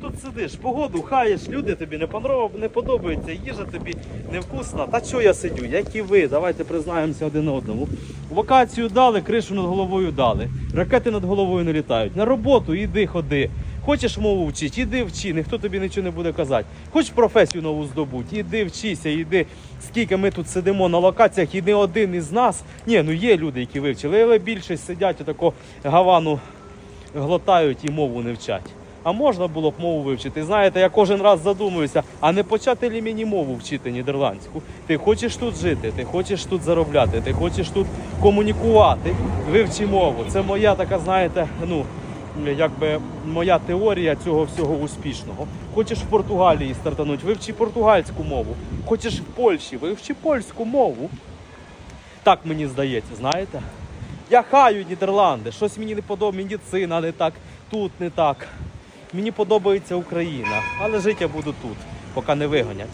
тут сидиш, погоду хаєш, люди тобі не, не подобаються, їжа тобі невкусна. Та що я сидю, як і ви, давайте признаємося один одному. Вакацію дали, кришу над головою дали. Ракети над головою не літають. На роботу іди, ходи. Хочеш мову вчити, іди вчи, ніхто тобі нічого не буде казати. Хочеш професію нову здобути, іди вчися, іди. Скільки ми тут сидимо на локаціях, і не один із нас. Ні, ну є люди, які вивчили, але більшість сидять отако гавану глотають і мову не вчать. А можна було б мову вивчити. Знаєте, я кожен раз задумуюся, а не почати лі мені мову вчити нідерландську. Ти хочеш тут жити, ти хочеш тут заробляти, ти хочеш тут комунікувати. Вивчи мову. Це моя така, знаєте, ну якби моя теорія цього всього успішного. Хочеш в Португалії стартануть, вивчи португальську мову. Хочеш в Польщі, вивчи польську мову. Так мені здається, знаєте? Я хаю Нідерланди, щось мені не подобається, медицина не так, тут не так. Мені подобається Україна, але жити я буду тут, поки не вигонять.